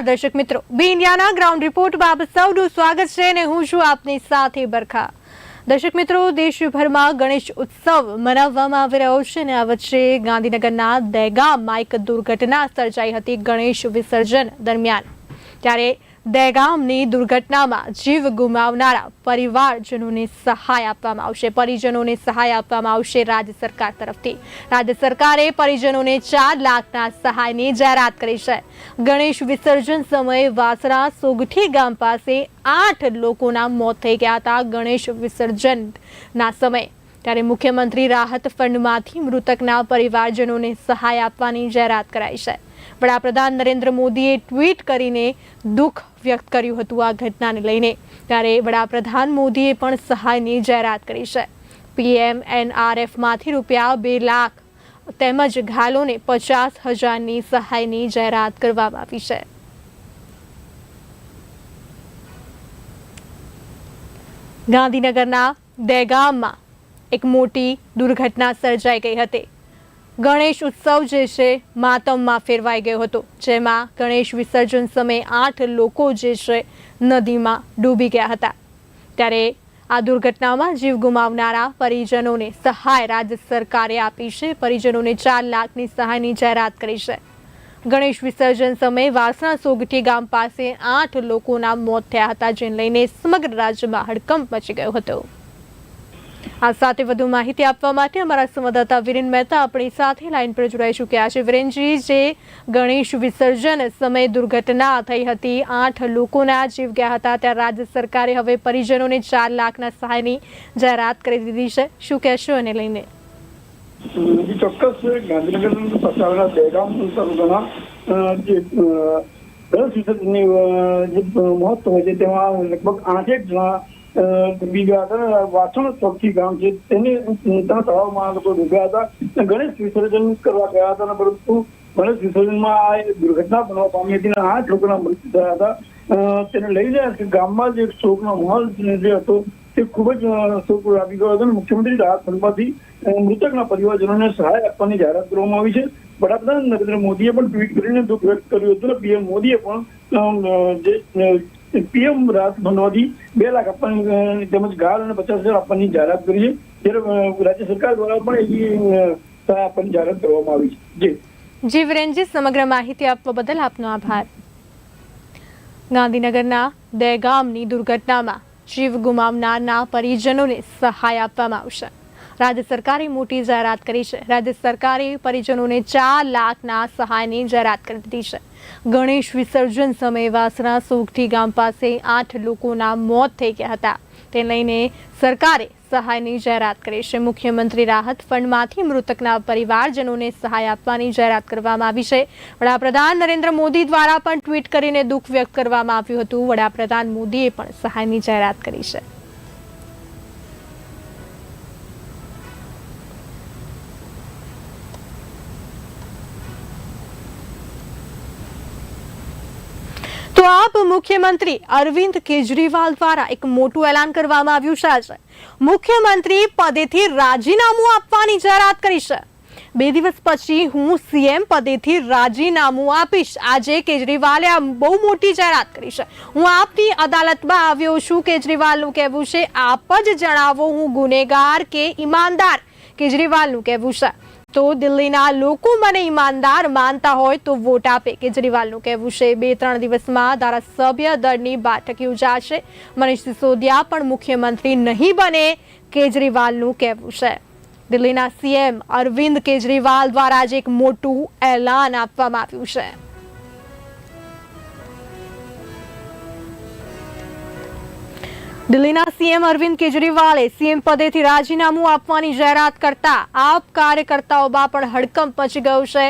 નમસ્કાર દર્શક મિત્રો. બી ઇન્ડિયાના ગ્રાઉન્ડ રિપોર્ટમાં આપ સૌનું સ્વાગત છે અને હું છું આપની સાથે બરખા. દર્શક મિત્રો, દેશભરમાં ગણેશ ઉત્સવ મનાવવામાં આવી રહ્યો છે અને આ વચ્ચે ગાંધીનગરના દહેગામમાં એક દુર્ઘટના સર્જાઈ હતી ગણેશ વિસર્જન દરમિયાન. ત્યારે દહેગામની દુર્ઘટનામાં જીવ ગુમાવનારા પરિવારજનોને સહાય આપવામાં આવશે. પરિજનોને સહાય આપવામાં આવશે રાજ્ય સરકાર તરફથી. રાજ્ય સરકારે પરિજનોને ચાર લાખના સહાયની જાહેરાત કરી છે. ગણેશ વિસર્જન સમયે વાસરા સોગઠી ગામ પાસે આઠ લોકોના મોત થઈ ગયા હતા ગણેશ વિસર્જનના સમયે. ત્યારે મુખ્યમંત્રી રાહત ફંડમાંથી મૃતકના પરિવારજનોને સહાય આપવાની જાહેરાત કરાઈ છે. વડાપ્રધાન નરેન્દ્ર મોદીએ ટ્વીટ કરીને દુઃખ વ્યક્ત કર્યું હતું આ ઘટનાને લઈને. ત્યારે વડાપ્રધાન મોદીએ પણ સહાયની જાહેરાત કરી છે. પીએમ એનઆરએફમાંથી રૂપિયા બે લાખ તેમજ ઘાયલોને પચાસ હજારની સહાયની જાહેરાત કરવામાં આવી છે. ગાંધીનગરના દહેગામમાં એક મોટી દુર્ઘટના સર્જાઈ ગઈ હતી. ગણેશ ઉત્સવ જે છે, માતમમાં ફેરવાઈ ગયો હતો. જેમાં ગણેશ વિસર્જન સમયે આઠ લોકો જે છે, નદીમાં ડૂબી ગયા હતા. ત્યારે આ દુર્ઘટનામાં જીવ ગુમાવનારા પરિજનોને સહાય રાજ્ય સરકારે આપી છે. પરિજનોને ચાર લાખની સહાયની જાહેરાત કરી છે. ગણેશ વિસર્જન સમયે વાસણા સોગઠી ગામ પાસે આઠ લોકોના મોત થયા હતા, જેને લઈને સમગ્ર રાજ્યમાં હડકંપ મચી ગયો હતો. આ સાથે વધુ માહિતી આપવા માટે અમારા સંવાદદાતા વિરેન મહેતા આપણી સાથે લાઈન પર જોડાઈ ચૂક્યા છે. વિરેનજી, જે ગણેશ વિસર્જન સમયે દુર્ઘટના થઈ હતી, આઠ લોકોના જીવ ગયા હતા. ત્યાં રાજ્ય સરકારે હવે પરિજનોને ચાર લાખના સહાયની જાહેરાત કરી દીધી છે. શું કહેશો એને લઈને? ચોક્કસ. ગાંધીનગર પાસે આવેલા દહેગામ તાલુકાના જે ગણેશ વિસર્જનની જે મહોત્સવ હોય છે, તેમાં લગભગ આઠેક જણા ડૂબી વાસણ ચોખ્ખી ગામ છે. તેને ત્યાં તળાવમાં લોકો ડૂબ્યા હતા ગણેશ વિસર્જન કરવા ગયા હતા પરંતુ ગણેશ વિસર્જનમાં આ દુર્ઘટના બનવા પામી હતી આઠ લોકોના મૃત્યુ થયા હતા. તેને લઈને ગામમાં જે શોકનો માહોલ જે હતો, તે ખૂબ જ શોક વ્યાપી ગયો હતો અને મુખ્યમંત્રી રાહત ફંડમાંથી મૃતકના પરિવારજનોને સહાય આપવાની જાહેરાત કરવામાં આવી છે. વડાપ્રધાન નરેન્દ્ર મોદીએ પણ ટ્વીટ કરીને દુઃખ વ્યક્ત કર્યું હતું. પીએમ મોદીએ પણ જે પીએમ રાહત ફંડમાંથી બે લાખ આપવાની તેમજ ઘાલ અને પચાસ હજાર આપવાની જાહેરાત કરી છે. જ્યારે રાજ્ય સરકાર દ્વારા પણ સહાય આપવાની જાહેરાત કરવામાં આવી છે. જી. જી વિરેનજી, સમગ્ર માહિતી આપવા બદલ આપનો આભાર. ગાંધીનગરના દહેગામની દુર્ઘટનામાં જીવ ગુમાવનારના પરિજનોને સહાય આપવામાં આવશે. રાજ્ય સરકારે મોટી જાહેરાત કરી છે. રાજ્ય સરકારે પરિજનોને ચાર લાખના સહાયની જાહેરાત કરી દીધી છે. ગણેશ વિસર્જન સમયે વાસણા સોગઠી ગામ પાસે આઠ લોકોના મોત થઈ ગયા હતા. તે લઈને સરકારે સહાયની જાહેરાત કરી છે. મુખ્યમંત્રી રાહત ફંડમાંથી મૃતકના પરિવારજનોને સહાય આપવાની જાહેરાત કરવામાં આવી છે. વડાપ્રધાન નરેન્દ્ર મોદી દ્વારા પણ ટ્વીટ કરીને દુઃખ વ્યક્ત કરવામાં આવ્યું હતું. વડાપ્રધાન મોદીએ પણ સહાયની જાહેરાત કરી છે. તો આપ મુખ્યમંત્રી અરવિંદ કેજરીવાલ દ્વારા એક મોટું એલાન કરવામાં આવ્યું છે મુખ્યમંત્રી પદેથી રાજીનામું આપવાની જાહેરાત કરી છે. બે દિવસ પછી હું સીએમ પદેથી રાજીનામું આપીશ. આજે કેજરીવાલે આ બહુ મોટી જાહેરાત કરી છે. હું આપની અદાલતમાં આવ્યો છું. કેજરીવાલનું કહેવું છે, આપ જ જણાવો હું ગુનેગાર કે ઈમાનદાર? કેજરીવાલનું કહેવું છે. તો દિલ્હીના લોકો મને ઈમાનદાર માનતા હોય તો વોટ આપે. કેજરીવાલનું કહેવું છે, બે ત્રણ દિવસમાં ધારાસભ્ય દળની બેઠક યોજાશે. મનીષ સિસોદિયા પણ મુખ્યમંત્રી નહીં બને કેજરીવાલનું કહેવું છે. દિલ્હીના સીએમ અરવિંદ કેજરીવાલ દ્વારા આજે એક મોટું એલાન આપવામાં આવ્યું છે. દિલ્હીના સીએમ અરવિંદ કેજરીવાલે સીએમ પદેથી રાજીનામું આપવાની જાહેરાત કરતા આપ કાર્યકર્તાઓમાં પણ હડકંપ મચી ગયો છે.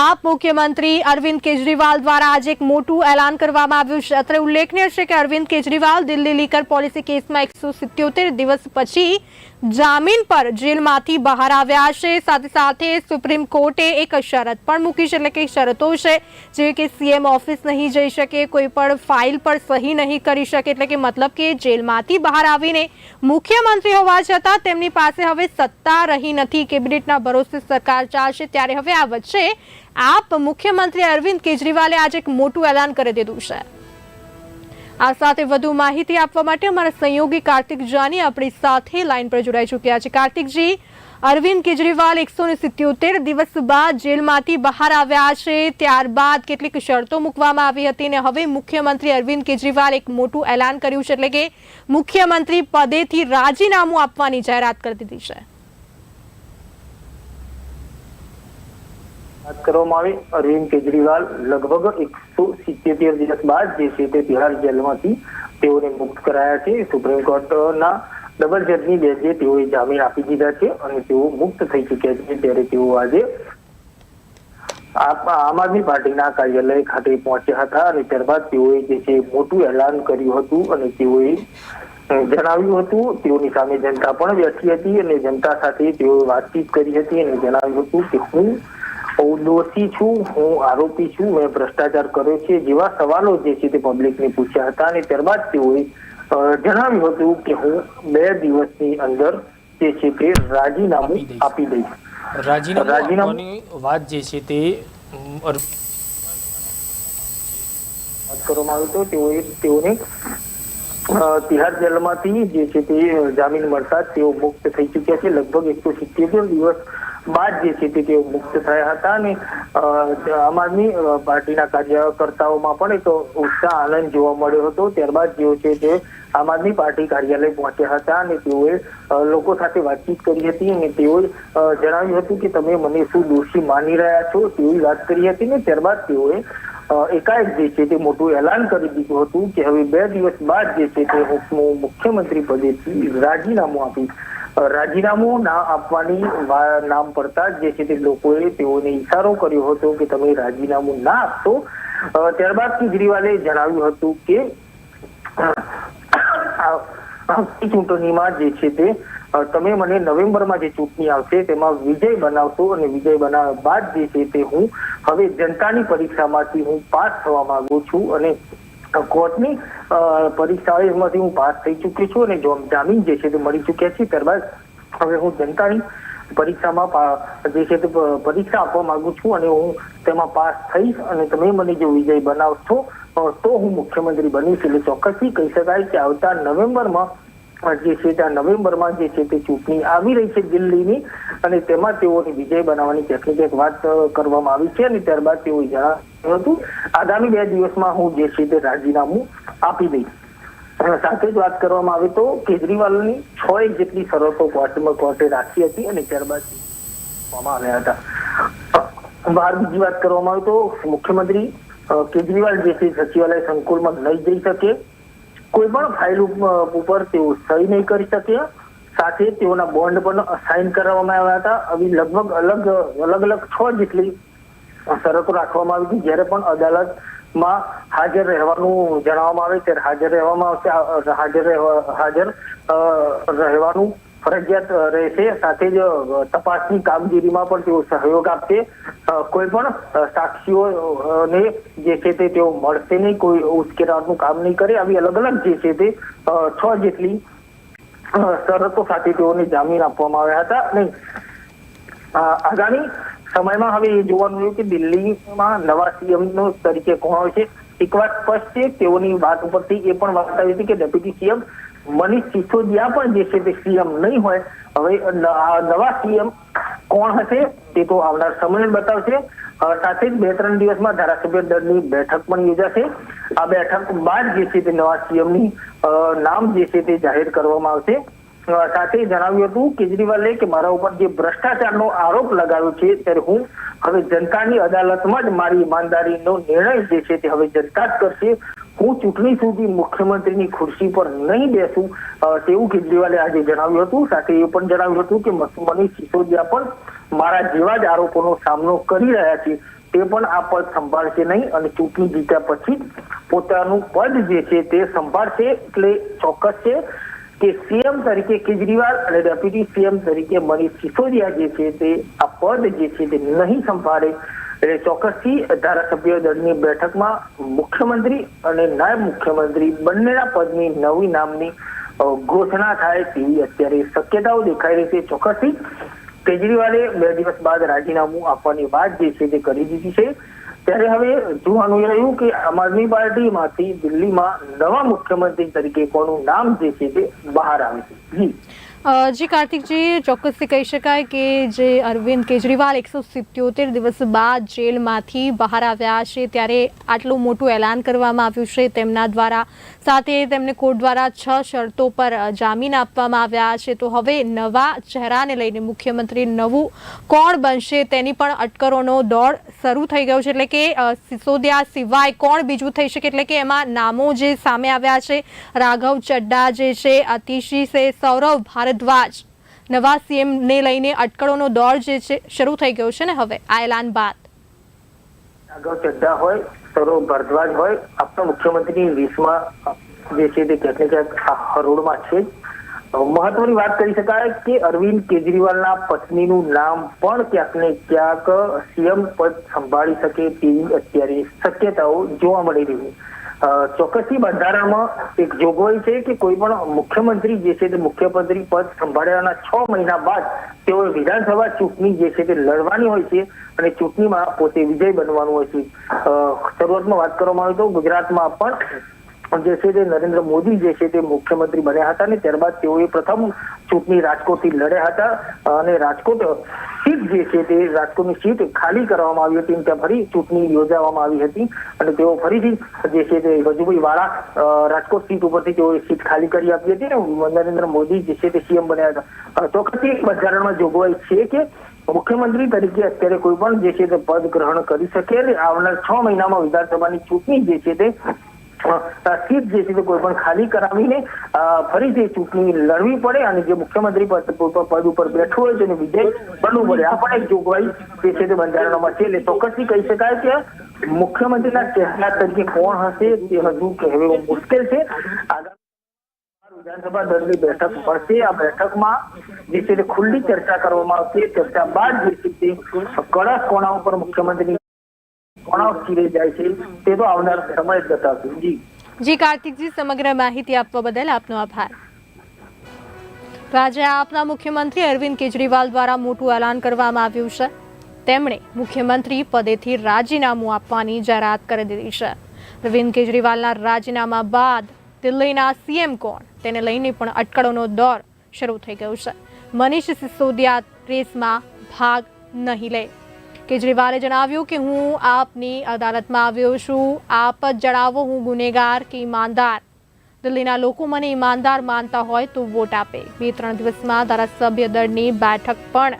આપ મુખ્યમંત્રી અરવિંદ કેજરીવાલ દ્વારા આજે એક મોટું એલાન કરવામાં આવ્યું છે. અત્રે ઉલ્લેખનીય છે કે અરવિંદ કેજરીવાલ દિલ્હી લીકર પોલિસી કેસમાં એકસો સિત્યોતેર દિવસ પછી જામીન પર જેલમાંથી બહાર આવ્યા છે. સાથે સાથે સુપ્રીમ કોર્ટે એક શરત પણ મૂકી છે, એટલે કે શરતો છે જેવી કે સીએમ ઓફિસ નહીં જઈ શકે, કોઈ પણ ફાઇલ પર સહી નહીં કરી શકે, એટલે કે મતલબ કે જેલમાંથી બહાર આવીને મુખ્યમંત્રી હોવા છતાં તેમની પાસે હવે સત્તા રહી નથી. કેબિનેટના ભરોસે સરકાર ચાલશે ત્યારે હવે આ વચ્ચે આપ મુખ્યમંત્રી અરવિંદ કેજરીવાલે આજે એક મોટું એલાન કરી દીધું છે. આ સાથે વધુ માહિતી આપવા માટે અમારા સહયોગી કાર્તિક જાની આપણી સાથે લાઈન પર જોડાઈ ચૂક્યા છે. કાર્તિકજી, અરવિંદ કેજરીવાલ એકસો સિત્યોતેર દિવસ બાદ જેલમાંથી બહાર આવ્યા છે. ત્યારબાદ કેટલીક શરતો મૂકવામાં આવી હતી અને હવે મુખ્યમંત્રી અરવિંદ કેજરીવાલ એક મોટું એલાન કર્યું છે એટલે કે મુખ્યમંત્રી પદેથી રાજીનામું આપવાની જાહેરાત કરી દીધી છે. કરવામાં આવી. અરવિંદ કેજરીવાલ લગભગ સિત્યોતેર દિવસ બાદ જે છે તે બિહાર જેલમાંથી તેઓને મુક્ત કરાયા છે સુપ્રીમ કોર્ટના ડબલ જજની બેન્ચે તેઓએ જામીન આપી દીધા છે અને તેઓ મુક્ત થઈ ચુક્યા છે ત્યારે તેઓ આજે આપ- આમ આદમી પાર્ટીના કાર્યાલય ખાતે પહોંચ્યા હતા અને ત્યારબાદ તેઓએ જે છે મોટું એલાન કર્યું હતું અને તેઓએ અ, જણાવ્યું હતું તેઓની સામે જનતા પણ બેઠી હતી અને જનતા સાથે તેઓએ વાતચીત કરી હતી અને જણાવ્યું હતું કે હું હું દોષી છું હું આરોપી છું મેં ભ્રષ્ટાચાર કર્યો છે જેવા સવાલો જે છે તે પબ્લિકને પૂછ્યા હતા અને ત્યારબાદ તેઓએ જણાવ્યું હતું કે હું બે દિવસની અંદર જે છે તે રાજીનામું આપી દઈશ. આપી દઈશ રાજીનામું રાજીનામું- આપવાની વાત જે છે તે કરવામાં આવ્યું તો તેઓએ તેઓને તિહાર જેલમાંથી જે છે તે જામીન મળતા તેઓ મુક્ત થઈ ચુક્યા છે લગભગ એકસો સિત્તેર દિવસ બાદ જે છે તેઓ મુક્ત થયા હતા અને આમ આદમી પાર્ટીના કાર્યકર્તાઓમાં પણ એક ઉત્સાહ આનંદ જોવા મળ્યો હતો. ત્યારબાદ જેઓ છે તે આમ આદમી પાર્ટી કાર્યાલય પહોંચ્યા હતા અને તેઓએ લોકો સાથે વાતચીત કરી હતી અને તેઓએ જણાવ્યું હતું કે તમે મને શું દોષી માની રહ્યા છો? તેવી વાત કરી હતી ને ત્યારબાદ તેઓએ એકાએક જે છે તે મોટું એલાન કરી દીધું હતું કે હવે બે દિવસ બાદ જે છે તે હું મુખ્યમંત્રી પદેથી રાજીનામું આપીશ. રાજીનામું ના આપવાની નામ પડતા જે છે તે લોકોએ તેઓને ઈશારો કર્યો હતો કે તમે રાજીનામું ના આપશો. ત્યારબાદ કેજરીવાલે જણાવ્યું હતું કે ચૂંટણીમાં જે છે તે તમે મને નવેમ્બરમાં જે ચૂંટણી આવશે તેમાં વિજય બનાવશો અને વિજય બનાવ્યા બાદ જે છે તે હું હવે જનતાની પરીક્ષામાંથી હું પાસ થવા માંગુ છું અને કોર્ટની પરીક્ષાઓમાંથી હું પાસ થઈ ચૂકી છું અને જામીન જે છે તે મળી ચૂક્યા છે, ત્યારબાદ હવે હું જનતાની પરીક્ષામાં જે છે તે પરીક્ષા આપવા માંગુ છું અને હું તેમાં પાસ થઈશ અને તમે મને જો વિજય બનાવશો તો હું મુખ્યમંત્રી બનીશ એટલે ચોક્કસથી કહી શકાય કે આવતા નવેમ્બરમાં જે છે તે નવેમ્બરમાં જે છે તે ચૂંટણી આવી રહી છે દિલ્હીની અને તેમાં તેઓને વિજય બનાવવાની કેટલીક એક વાત કરવામાં આવી છે અને ત્યારબાદ તેઓ જણાવ્યું હતું આગામી બે દિવસમાં હું જે છે તે રાજીનામું આપી દઈશ. સાથે જ વાત કરવામાં આવે તો કેજરીવાલની છ એક જેટલી શરતો કોર્ટમાં કોર્ટે રાખી હતી અને ત્યારબાદ આવ્યા હતા. બહાર બીજી વાત કરવામાં આવે તો મુખ્યમંત્રી કેજરીવાલ જે છે સચિવાલય સંકુલમાં નહીં જઈ શકે. કોઈ પણ ફાઇલ ઉપ- ઉપર તેઓ સહી નહીં કરી શકે. સાથે તેઓના બોન્ડ પણ સાઇન કરવામાં આવ્યા હતા. આવી લગભગ અલગ અલગ અલગ છ જેટલી શરતો રાખવામાં આવી હતી. જ્યારે પણ અદાલતમાં હાજર રહેવાનું જણાવવામાં આવે ત્યારે હાજર રહેવામાં આવશે. હાજર હાજર રહેવાનું ફરજિયાત રહેશે. સાથે જ તપાસની કામગીરીમાં પણ તેઓ સહયોગ આપશે. કોઈ પણ સાક્ષીઓને જે છે તે તેઓ મળશે નહીં. કોઈ ઉશ્કેરવાનું કામ નહીં કરે. આવી અલગ અલગ જે છે તે છ જેટલી શરતો સાથે તેઓને જામીન આપવામાં આવ્યા હતા. અ, આગામી સમયમાં હવે એ જોવાનું રહ્યું કે દિલ્હીમાં નવા સીએમ નો તરીકે કોણ છે? એક વાત સ્પષ્ટ છે, તેઓની વાત ઉપરથી એ પણ વાત આવી હતી કે ડેપ્યુટી સીએમ મનીષ સિસોદિયા પણ જે છે તે સીએમ નહીં હોય. હવે નવા સીએમ કોણ હશે તે તો આવનાર સમય બતાવશે. સાથે જ બે ત્રણ દિવસમાં ધારાસભ્ય દળની બેઠક પણ યોજાશે. આ બેઠક બાદ જે છે તે નવા સીએમની નામ જે છે તે જાહેર કરવામાં આવશે. સાથે જણાવ્યું હતું, કેજરીવાલે કે મારા ઉપર જે ભ્રષ્ટાચારનો આરોપ લગાવ્યો છે, ત્યારે હું હવે જનતાની અદાલતમાં જ મારી ઈમાનદારીનો નિર્ણય જે છે તે હવે જનતા જ કરશે. હું ચૂંટણી સુધી મુખ્યમંત્રીની ખુરશી પર નહીં બેસું. તેવું કેજરીવાલે આજે જણાવ્યું હતું. સાથે એ પણ જણાવ્યું હતું કે મનીષ સિસોદિયા પણ મારા જેવા જ આરોપોનો સામનો કરી રહ્યા છે. તે પણ આ પદ સંભાળશે નહીં અને ચૂંટણી જીત્યા પછી પોતાનું પદ જે છે તે સંભાળશે એટલે ચોક્કસ છે. કે સીએમ તરીકે કેજરીવાલ અને ડેપ્યુટી સીએમ તરીકે મનીષ સિસોદિયા જે છે તે આ પદ જે છે તે નહીં સંભાળે એટલે ચોક્કસથી ધારાસભ્ય દળની બેઠકમાં મુખ્યમંત્રી અને નાયબ મુખ્યમંત્રી બંનેના પદની નવી નામની ઘોષણા થાય તેવી અત્યારે શક્યતાઓ દેખાઈ રહી છે. ચોક્કસથી કેજરીવાલે બે દિવસ બાદ રાજીનામું આપવાની વાત જે છે તે કરી દીધી છે. ત્યારે હવે જોવાનું રહ્યું કે આમ આદમી પાર્ટીમાંથી દિલ્હીમાં નવા મુખ્યમંત્રી તરીકે કોનું નામ જે છે તે બહાર આવે છે? જી. જી કાર્તિકજી, ચોક્કસથી કહી શકાય કે જે અરવિંદ કેજરીવાલ એકસો સિત્યોતેર દિવસ બાદ જેલમાંથી બહાર આવ્યા છે, ત્યારે આટલું મોટું એલાન કરવામાં આવ્યું છે. તેમના દ્વારા સાથે તેમને કોર્ટ દ્વારા છ શરતો પર જામીન આપવામાં આવ્યા છે. તો હવે નવા ચહેરાને લઈને મુખ્યમંત્રી નવું કોણ બનશે તેની પણ અટકરોનો દોડ શરૂ થઈ ગયો છે. એટલે કે સિસોદિયા સિવાય કોણ બીજું થઈ શકે? એટલે કે એમાં નામો જે સામે આવ્યા છે, રાઘવ ચડ્ડા જે છે, અતિશી છે, સૌરવ ભારદ્વાજ નવા સીએમને લઈને અટકળોનો દોર જે છે, શરૂ થઈ ગયો છે ને હવે, આ એલાન બાદ. આગળ ચડ્ડા હોય સૌરવ ભારદ્વાજ હોય આપણા મુખ્યમંત્રી વીસમાં જે છે તે ક્યાંક ને ક્યાંક હરોળમાં છે મહત્વની વાત કરી શકાય કે અરવિંદ કેજરીવાલના પત્નીનું નામ પણ ક્યાંક ને ક્યાંક સીએમ પદ સંભાળી શકે તેવી અત્યારે શક્યતાઓ જોવા મળી રહી છે. ચોક્કસથી બંધારણમાં એક જોગવાઈ છે કે કોઈ પણ મુખ્યમંત્રી જે છે તે મુખ્યમંત્રી પદ સંભાળ્યાના છ મહિના બાદ તેઓએ વિધાનસભા ચૂંટણી જે છે તે લડવાની હોય છે અને ચૂંટણીમાં પોતે વિજય બનવાનું હોય છે. શરૂઆતમાં વાત કરવામાં આવે તો ગુજરાતમાં પણ જે છે તે નરેન્દ્ર મોદી જે છે તે મુખ્યમંત્રી બન્યા હતા અને ત્યારબાદ તેઓએ પ્રથમ ચૂંટણી રાજકોટથી લડ્યા હતા. અને રાજકોટ સીટ જે છે તે રાજકોટની સીટ ખાલી કરવામાં આવી હતી ત્યાં ફરી ચૂંટણી યોજાવામાં આવી હતી. અને તેઓ ફરીથી જે છે તે વજુભાઈ વાળા રાજકોટ સીટ ઉપરથી તેઓએ સીટ ખાલી કરી આપી હતી અને નરેન્દ્ર મોદી જે છે તે સીએમ બન્યા હતા. ચોક્કસથી બંધારણમાં જોગવાઈ છે કે મુખ્યમંત્રી તરીકે અત્યારે કોઈ પણ જે છે તે પદ ગ્રહણ કરી શકે અને આવનાર છ મહિનામાં વિધાનસભાની ચૂંટણી જે છે તે સીટ જે છે તે કોઈ પણ ખાલી કરાવીને ફરીથી ચૂંટણી લડવી પડે અને જે મુખ્યમંત્રી પદ ઉપર- બેઠું હોય તેને વિજય બનવું પડે, આ પણ એક જોગવાઈ જે છે તે બંધારણમાં છે. એટલે ચોક્કસથી કહી શકાય કે મુખ્યમંત્રીના ચહેરા તરીકે કોણ હશે તે હજુ કહેવું મુશ્કેલ છે. આગામી વિધાનસભા દળની બેઠક મળશે. આ બેઠકમાં જે છે તે ખુલ્લી ચર્ચા કરવામાં આવશે. ચર્ચા બાદ જે છે તે કડક કોણા ઉપર મુખ્યમંત્રી જ. કાર્તિકજી, સમગ્ર માહિતી આપવા બદલ આપનો આભાર. આજે આપના મુખ્યમંત્રી અરવિંદ કેજરીવાલ દ્વારા મોટું એલાન કરવામાં આવ્યું છે. તેમણે મુખ્યમંત્રી પદેથી રાજીનામું આપવાની જાહેરાત કરી દીધી છે. અરવિંદ કેજરીવાલના રાજીનામા બાદ દિલ્હીના સીએમ કોણ? તેને લઈને પણ અટકળોનો દોર શરૂ થઈ ગયો છે. મનીષ સિસોદિયા રેસમાં ભાગ નહીં લે. કેજરીવાલે જણાવ્યું કે હું આપની અદાલતમાં આવ્યો છું. આપ જ જણાવો, હું ગુનેગાર કે ઈમાનદાર? દિલ્હીના લોકો મને ઈમાનદાર માનતા હોય તો વોટ આપે. બે ત્રણ દિવસમાં ધારાસભ્ય દળની બેઠક પણ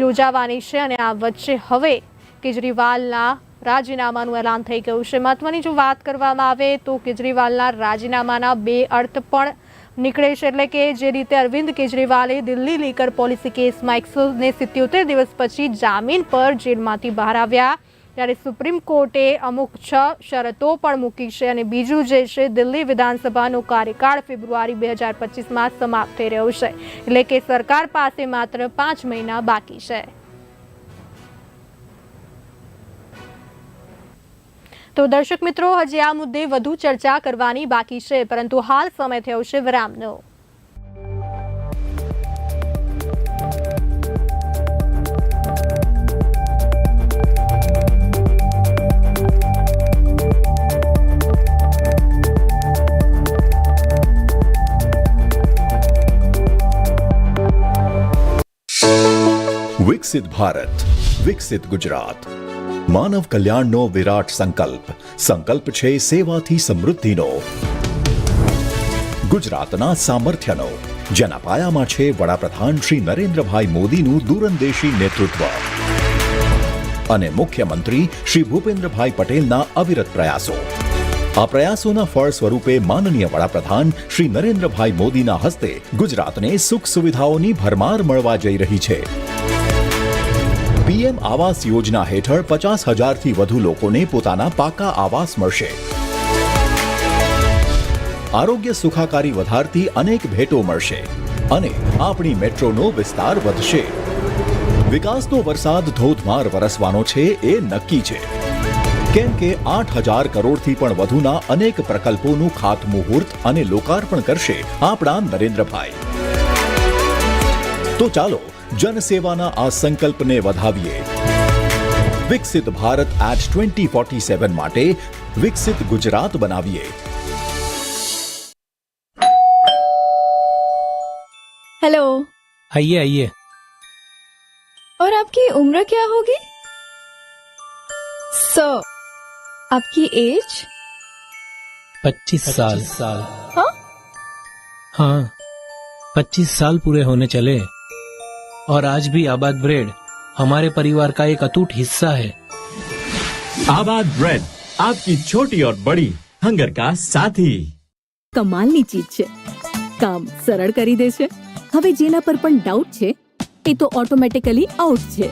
યોજાવાની છે અને આ વચ્ચે હવે કેજરીવાલના રાજીનામાનું એલાન થઈ ગયું છે. મહત્વની જો વાત કરવામાં આવે તો કેજરીવાલના રાજીનામાના બે અર્થ પણ નીકળે છે એટલે કે જે રીતે અરવિંદ કેજરીવાલે દિલ્હી લીકર પોલિસી કેસમાં એકસો ને સિત્યોતેર દિવસ પછી જામીન પર જેલમાંથી બહાર આવ્યા. ત્યારે સુપ્રીમ કોર્ટે અમુક છ શરતો પણ મૂકી છે અને બીજું જે છે, દિલ્હી વિધાનસભાનો કાર્યકાળ ફેબ્રુઆરી બે હજાર પચીસમાં સમાપ્ત થઈ રહ્યો છે. એટલે કે સરકાર પાસે માત્ર પાંચ મહિના બાકી છે. તો દર્શક મિત્રો, હજી આ મુદ્દે વધુ ચર્ચા કરવાની બાકી છે, પરંતુ હાલ સમય થયો છે વિરામનો. વિકસિત ભારત, વિકસિત ગુજરાત. માનવ કલ્યાણનો વિરાટ સંકલ્પ. સંકલ્પ છે સેવાથી સમૃદ્ધિનો. ગુજરાતના સામર્થ્યનો. જેના પાયામાં છે વડાપ્રધાન શ્રી નરેન્દ્રભાઈ મોદીનું દૂરંદેશી નેતૃત્વ. અને મુખ્યમંત્રી શ્રી ભૂપેન્દ્રભાઈ પટેલના અવિરત પ્રયાસો. આ પ્રયાસોના ફળ સ્વરૂપે માનનીય વડાપ્રધાન શ્રી નરેન્દ્રભાઈ મોદીના હસ્તે ગુજરાતને સુખ સુવિધાઓની ભરમાર મળવા જઈ રહી છે. પીએમ આવાસ યોજના હેઠળ પચાસ હજારથી વધુ લોકોને પોતાના પાકા આવાસ મળશે. આરોગ્ય સુખાકારી વધારતી અનેક ભેટો મળશે અને આપણી મેટ્રોનો વિસ્તાર વધશે. વિકાસનો વરસાદ ધોધમાર વરસવાનો છે એ નક્કી છે. કેમ કે આઠ હજાર કરોડથી પણ વધુના અનેક પ્રકલ્પોનું ખાતમુહૂર્ત અને લોકાર્પણ કરશે આપણા નરેન્દ્રભાઈ. તો ચાલો જનસેવાના આ સંકલ્પને વધાવીએ વિકસિત Bharat at twenty forty seven માટે વિકસિત ગુજરાત બનાવીએ हेलो આઈએ આઈએ और आपकी उम्र क्या होगी सर आपकी एज पच्चीस साल साल हाँ हाँ पच्चीस साल पूरे होने चले और आज भी आबाद ब्रेड हमारे परिवार का एक अटूट हिस्सा है आबाद ब्रेड आपकी छोटी और बड़ी हंगर का साथी કમાલની ચીજ છે કામ સરળ કરી દે છે હવે જેના પર પણ ડાઉટ છે એ તો ઓટોમેટિકલી આઉટ છે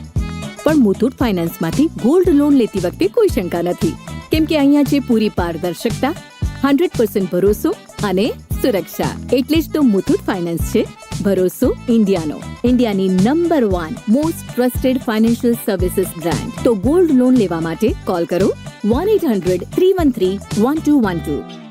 પણ મુથુટ ફાઇનાન્સમાંથી ગોલ્ડ લોન લેતી વખતે કોઈ શંકા નથી કેમ કે અહીંયા છે પૂરી પારદર્શકતા હંડ્રેડ પર્સન્ટ ભરોસો અને સુરક્ષા એટલે જ તો મુથુટ ફાઇનાન્સ છે ભરોસો ઇન્ડિયાનો. ઇન્ડિયાની number one most trusted financial services brand તો ગોલ્ડ લોન લેવા માટે કોલ કરો. One eight hundred three one three one two one two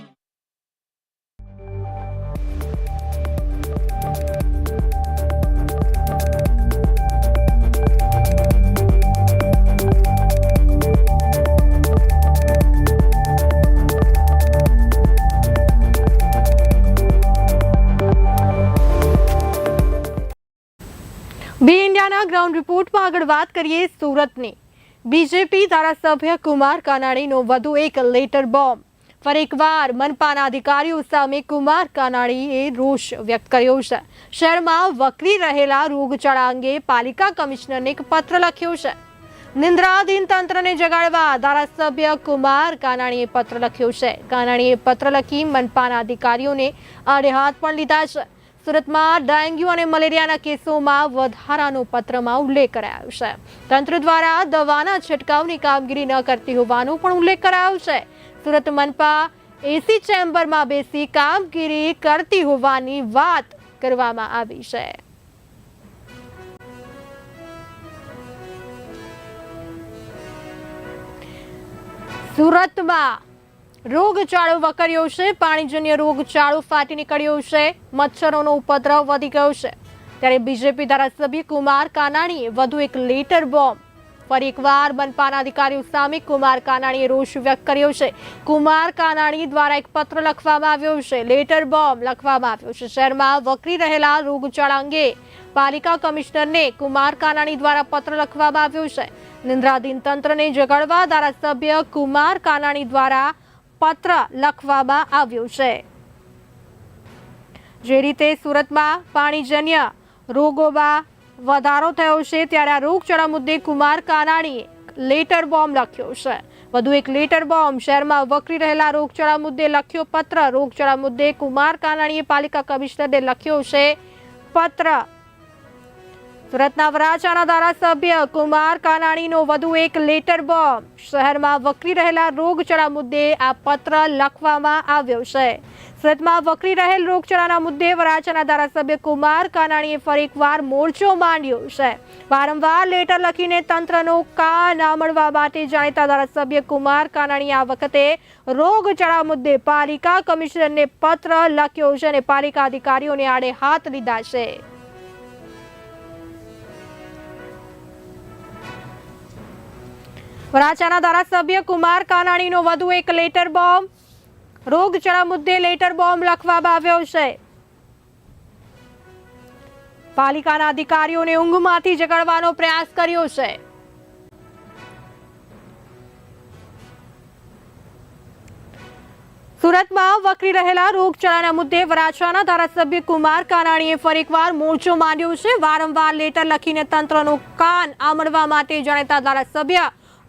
B ground રિપોર્ટમાં આગળ વાત કરીએ સુરતની. બીજેપી ધારાસભ્ય કુમાર કાનાણીનો વધુ એક લેટર બોમ્બ. ફરી એકવાર મનપાના અધિકારીઓ સામે કુમાર કાનાણીએ રોષ વ્યક્ત કર્યો છે. શહેરમાં વકરી રહેલા રોગચાળા અંગે પાલિકા કમિશનરને એક પત્ર લખ્યો છે. નિંદ્રાધીન તંત્રને જગાડવા ધારાસભ્ય કુમાર કાનાણીએ પત્ર લખ્યો છે. કાનાણીએ પત્ર લખી મનપાના અધિકારીઓને આડે હાથ પણ લીધા છે. સુરતમાં ડેન્ગ્યુ અને મલેરિયાના કેસોમાં વધારાનો પત્રમાં ઉલ્લેખ કરાયો છે. તંત્ર દ્વારા દવાના છંટકાવની કામગીરી ન કરતી હોવાનો પણ ઉલ્લેખ કરાયો છે. સુરત મનપા એસી ચેમ્બરમાં બેસી કામગીરી કરતી હોવાની વાત કરવામાં આવી છે. સુરતમાં રોગચાળો વકર્યો છે, પાણીજન્ય રોગચાળો ફાટી નીકળ્યો છે, મચ્છરોનો ઉપદ્રવ વધી ગયો છે. ત્યારે બીજેપી ધારાસભ્ય કુમાર કાનાણીએ વધુ એક લેટર બોમ્બ ફરી એકવાર મનપાના અધિકારીઓ સામે કુમાર કાનાણીએ રોષ વ્યક્ત કર્યો છે. કુમાર કાનાણી દ્વારા એક પત્ર લખવામાં આવ્યો છે, લેટર બોમ્બ લખવામાં આવ્યો છે. શહેરમાં વકરી રહેલા રોગચાળા અંગે પાલિકા કમિશનરને કુમાર કાનાણી દ્વારા પત્ર લખવામાં આવ્યો છે. નિંદ્રાધીન તંત્રને જગાડવા ધારાસભ્ય કુમાર કાનાણી દ્વારા પત્ર લખવામાં આવ્યો છે. જે રીતે સુરતમાં પાણીજન્ય રોગોમાં વધારો થયો છે, ત્યારે આ રોગચાળા મુદ્દે કુમાર કાનાણીએ લેટર બોમ્બ લખ્યો છે. વધુ એક લેટર બોમ્બ શહેરમાં વકરી રહેલા રોગચાળા મુદ્દે લખ્યો પત્ર. રોગચાળા મુદ્દે કુમાર કાનાણીએ પાલિકા કમિશનરને લખ્યો છે, પત્ર સુરતના વરાછાના ધારાસભ્ય કુમાર કાનાણીનો વધુ એક લેટર બોમ્બ. શહેરમાં વકરી રહેલા રોગચાળા મુદ્દે આ પત્ર લખવામાં આવ્યો છે. સુરતમાં વકરી રહેલ રોગચાળાના મુદ્દે વરાછાના ધારાસભ્ય કુમાર કાનાણીએ ફરી એકવાર મોરચો માંડ્યો છે. વારંવાર લેટર લખીને તંત્રનો ના મળવા માટે જાણીતા ધારાસભ્ય કુમાર કાનાણી આ વખતે રોગચાળા મુદ્દે પાલિકા કમિશનરને પત્ર લખ્યો છે અને પાલિકા અધિકારીઓને આડે હાથ લીધા છે. વરાછાના ધારાસભ્ય કુમાર કાનાણીનો વધુ એક લેટર બોમ્બ. રોગચાળા મુદ્દે લેટર બોમ્બ લખવામાં આવ્યો છે. પાલિકાના અધિકારીઓને ઊંઘમાંથી જગાડવાનો પ્રયાસ કર્યો છે. સુરતમાં વકરી રહેલા રોગચાળાના મુદ્દે વરાછાના ધારાસભ્ય કુમાર કાનાણીએ ફરીકવાર મોરચો માંડ્યો છે. વારંવાર લેટર લખીને તંત્રનું કાન આમળવા માટે જાણીતા ધારાસભ્ય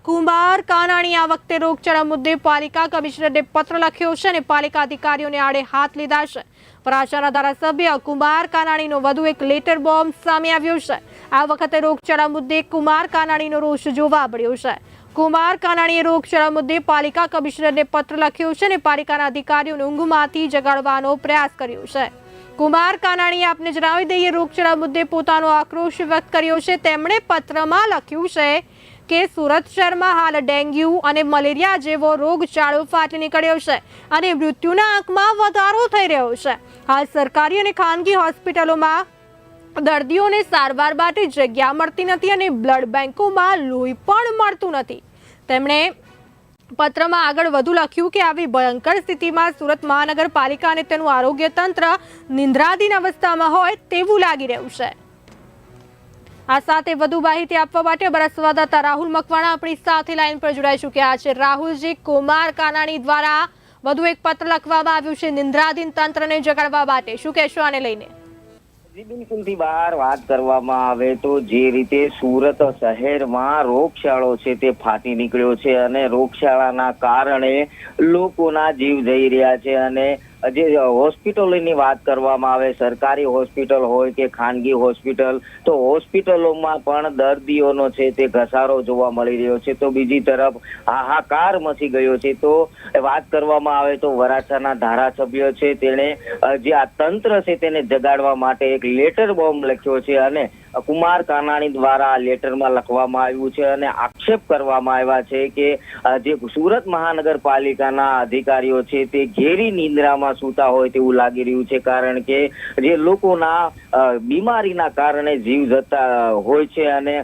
કુમાર કાનાણી આ વખતે રોગચાળા મુદ્દે પાલિકા કમિશનરને પત્ર લખ્યો છે અને પાલિકા અધિકારીઓને આડે હાથ લીધા છે. વરાછાના ધારાસભ્ય કુમાર કાનાણીનો વધુ એક લેટર બોમ્બ સામે આવ્યો છે. આ વખતે રોગચાળા મુદ્દે કુમાર કાનાણીનો રોષ જોવા મળ્યો છે. કુમાર કાનાણીએ રોગચાળા મુદ્દે પાલિકા કમિશનરને પત્ર લખ્યો છે અને પાલિકાના અધિકારીઓને ઊંઘમાંથી જગાડવાનો પ્રયાસ કર્યો છે. કુમાર કાનાણીએ આપને જણાવી દઈએ, રોગચાળા મુદ્દે પોતાનો આક્રોશ વ્યક્ત કર્યો છે. તેમણે પત્રમાં લખ્યું છે કે સુરત શહેરમાં હાલ ડેન્ગ્યુ અને મલેરિયા જેવો રોગચાળો ફાટી નીકળ્યો છે અને મૃત્યુના આંકમાં વધારો થઈ રહ્યો છે. હાલ સરકારી અને ખાનગી હોસ્પિટલોમાં દર્દીઓને સારવાર માટે જગ્યા મળતી નથી અને બ્લડ બેંકોમાં લોહી પણ મળતું નથી. તેમણે પત્રમાં આગળ વધુ લખ્યું કે આવી ભયંકર સ્થિતિમાં સુરત મહાનગરપાલિકા અને તેનું આરોગ્ય તંત્ર નિંદ્રાધીન અવસ્થામાં હોય તેવું લાગી રહ્યું છે. આ સાથે વધુ માહિતી આપવા માટે અમારા સંવાદદાતા રાહુલ મકવાણા આપણી સાથે લાઈન પર જોડાઈ ચૂક્યા છે. રાહુલજી, કુમાર કાનાણી દ્વારા વધુ એક પત્ર લખવામાં આવ્યું છે, નિંદ્રાધીન તંત્રને જગાડવા માટે. શું કહેશો આને લઈને? જી બિલકુલ વાત કરવામાં આવે તો જે રીતે સુરત શહેરમાં રોગચાળો છે તે ફાટી નીકળ્યો છે અને રોગચાળાના કારણે લોકોના જીવ જઈ રહ્યા છે અને જે હોસ્પિટલોની વાત કરવામાં આવે, સરકારી હોસ્પિટલ હોય કે ખાનગી હોસ્પિટલ, તો હોસ્પિટલોમાં પણ દર્દીઓનો છે તે ઘસારો જોવા મળી રહ્યો છે. તો બીજી તરફ હાહાકાર મચી ગયો છે. તો વાત કરવામાં આવે તો વરાછાના ધારાસભ્ય છે તેણે જે આ તંત્ર છે તેને જગાડવા માટે એક લેટર બોમ્બ લખ્યો છે અને કુમાર કાનાણી દ્વારા આ લેટરમાં લખવામાં આવ્યું છે અને આક્ષેપ કરવામાં આવ્યા છે કે જે સુરત મહાનગરપાલિકાના અધિકારીઓ છે તે ઘેરી નિંદ્રામાં સૂતા હોય તેવું લાગી રહ્યું છે. કારણ કે જે લોકોના બીમારીના કારણે જીવ જતા હોય છે અને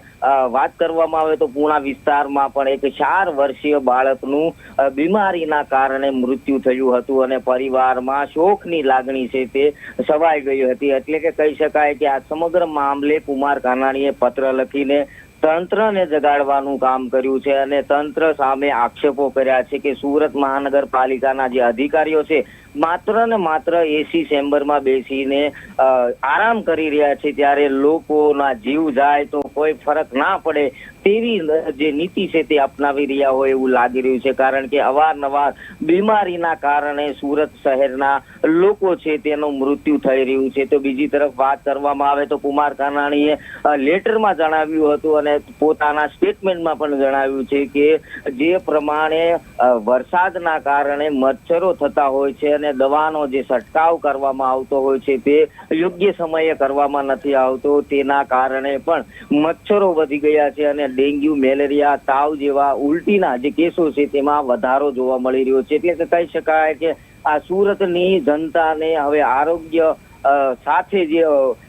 વાત કરવામાં આવે તો પૂણા વિસ્તારમાં પણ એક ચાર વર્ષીય બાળકનું બીમારીના કારણે મૃત્યુ થયું હતું અને પરિવારમાં શોકની લાગણી છે તે સવાઈ ગઈ હતી. એટલે કે કહી શકાય કે આ સમગ્ર મામલે કુમાર કાનાણીએ પત્ર લખીને તંત્રને જગાડવાનું કામ કર્યું છે અને તંત્ર સામે આક્ષેપો કર્યા છે કે સુરત મહાનગરપાલિકાના જે અધિકારીઓ છે માત્ર ને માત્ર એસી ચેમ્બરમાં બેસીને આરામ કરી રહ્યા છે ત્યારે લોકોના જીવ જાય તો કોઈ ફરક ના પડે તેવી જે નીતિ છે તે અપનાવી રહ્યા હોય એવું લાગી રહ્યું છે. કારણ કે અવારનવાર બીમારીના કારણે સુરત શહેરના લોકો છે તેનું મૃત્યુ થઈ રહ્યું છે. તો બીજી તરફ વાત કરવામાં આવે તો કુમાર કાનાણીએ લેટરમાં જણાવ્યું હતું અને પોતાના સ્ટેટમેન્ટમાં પણ જણાવ્યું છે કે જે પ્રમાણે વરસાદના કારણે મચ્છરો થતા હોય છે અને દવાનો જે છંટકાવ કરવામાં આવતો હોય છે તે યોગ્ય સમયે કરવામાં નથી આવતો. તેના કારણે પણ મચ્છરો વધી ગયા છે અને ડેન્ગ્યુ, મેલેરિયા, તાવ જેવા ઉલટીના જે કેસો છે તેમાં વધારો જોવા મળી રહ્યો છે. એટલે કહી શકાય કે આ સુરતની જનતાને હવે આરોગ્ય સાથે જે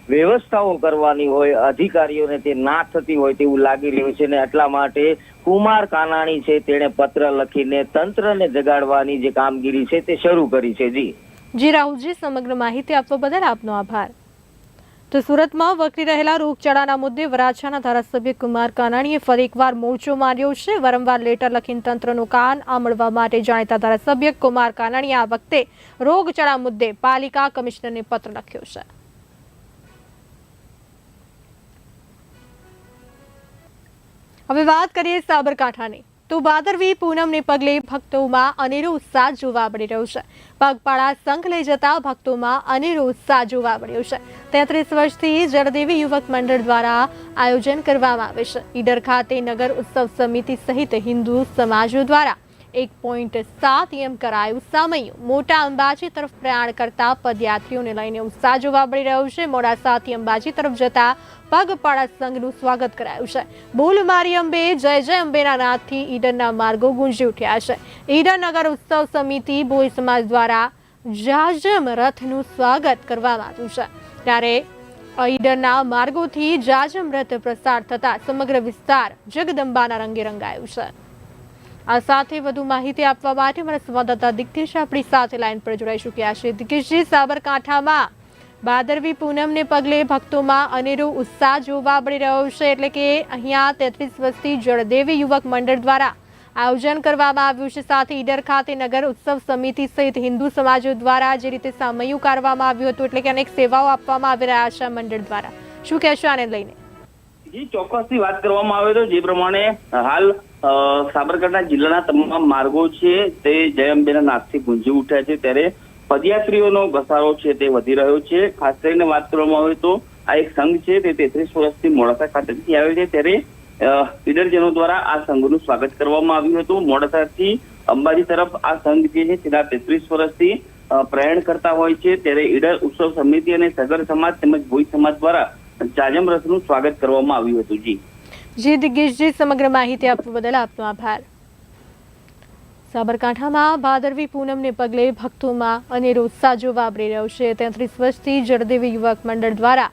વ્યવસ્થાઓ કરવાની હોય, અધિકારીઓને તે ના થતી હોય તેવું લાગી રહ્યું છે ને એટલા માટે કુમાર કાનાણી છે તેણે પત્ર લખીને તંત્રને જગાડવાની જે કામગીરી છે તે શરૂ કરી છે. જી. જી, રાહુલજી, સમગ્ર માહિતી આપવા બદલ આપનો આભાર. તો સુરતમાં વકરી રહેલા રોગચાળાના મુદ્દે વરાછાના ધારાસભ્ય કુમાર કાનાણીએ ફરી એકવાર મોરચો માર્યો છે. વારંવાર લેટર લખીને તંત્રનું કાન આમળવા માટે જાણીતા ધારાસભ્ય કુમાર કાનાણીએ આ વખતે રોગચાળા મુદ્દે પાલિકા કમિશનરને પત્ર લખ્યો છે. હવે વાત કરીએ સાબરકાંઠાની. તો ભાદરવી પૂનમને પગલે ભક્તોમાં અનેરો ઉત્સાહ જોવા મળી રહ્યો છે. પગપાળા સંઘ લઈ જતા ભક્તોમાં અનેરો ઉત્સાહ જોવા મળ્યો છે. તેત્રીસ વર્ષથી જળદેવી યુવક મંડળ દ્વારા આયોજન કરવામાં આવે છે. ઈડર ખાતે નગર ઉત્સવ સમિતિ સહિત હિન્દુ સમાજો દ્વારા એક પોઈન્ટ સાત એમ કરાયું સામયું. મોટા અંબાજી તરફ પ્રયાણ કરતા પદયાત્રીઓને લઈને ઉત્સાહ જોવા મળી રહ્યો છે. મોડાસાથી અંબાજી તરફ જતા પગપાળા સંઘનું સ્વાગત કરાયું છે. બોલ મારી અંબે, જય જય અંબેના નાદથી ઈડનના માર્ગો ગુંજી ઉઠ્યા છે. ઈડર નગર ઉત્સવ સમિતિ ભોઈ સમાજ દ્વારા જાજમ રથનું સ્વાગત કરવામાં આવ્યું છે. ત્યારે ઈડરના માર્ગોથી જાજમ રથ પ્રસાર થતા સમગ્ર વિસ્તાર જગદંબાના રંગે રંગાયું છે. આ સાથે વધુ માહિતી આપવા માટે મારા સંવાદદાતા દિગ્ગજ આપણી સાથે લાઈન પર જોડાઈ ચૂક્યા છે. દિગ્ગજજી સાબરકાંઠામાં ભાદરવી પૂનમને પગલે ભક્તોમાં અનેરો ઉત્સાહ જોવા મળી રહ્યો છે. એટલે કે અહીંયા તેત્રીસ વર્ષથી જળદેવી યુવક મંડળ દ્વારા આયોજન કરવામાં આવ્યું છે. સાથે ઈડર ખાતે નગર ઉત્સવ સમિતિ સહિત હિન્દુ સમાજો દ્વારા જે રીતે સામયું કરવામાં આવ્યું હતું, એટલે કે અનેક સેવાઓ આપવામાં આવી રહ્યા છે મંડળ દ્વારા. શું કહેશો આને લઈને? જી, ચોક્કસથી વાત કરવામાં આવે તો જે પ્રમાણે હાલ સાબરકાંઠા જિલ્લાના તમામ માર્ગો છે તે જય અંબેના નાદથી ગુંજી ઉઠ્યા છે. ત્યારે પદયાત્રીઓનો ઘસારો છે તે વધી રહ્યો છે. ખાસ કરીને વાત કરવામાં આવે તો આ એક સંઘ છે તે તેત્રીસ વર્ષથી મોડાસા ખાતેથી આવે છે. ત્યારે લીડરજનો દ્વારા આ સંઘનું સ્વાગત કરવામાં આવ્યું હતું. મોડાસાથી અંબાજી તરફ આ સંઘ જે છે તેના તેત્રીસ વર્ષથી પ્રયાણ કરતા હોય છે. ત્યારે ઈડર ઉત્સવ સમિતિ અને સગર સમાજ તેમજ ભોઈ સમાજ દ્વારા જાજમ રથનું સ્વાગત કરવામાં આવ્યું હતું, જી. જી દિગ્ગેશજી સમગ્ર માહિતી આપવા બદલ આપનો આભાર. સાબરકાંઠામાં ભાદરવી પૂનમને પગલે ભક્તોમાં અનેરો જોવા મળી રહ્યો છે. તેત્રીસ વર્ષથી જળદેવી યુવક મંડળ દ્વારા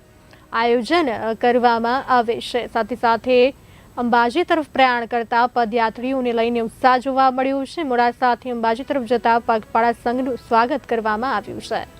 આયોજન કરવામાં આવે છે. સાથે સાથે અંબાજી તરફ પ્રયાણ કરતા પદયાત્રીઓને લઈને ઉત્સાહ જોવા મળ્યો છે. મોડાસાથી અંબાજી તરફ જતા પગપાળા સંઘનું સ્વાગત કરવામાં આવ્યું છે.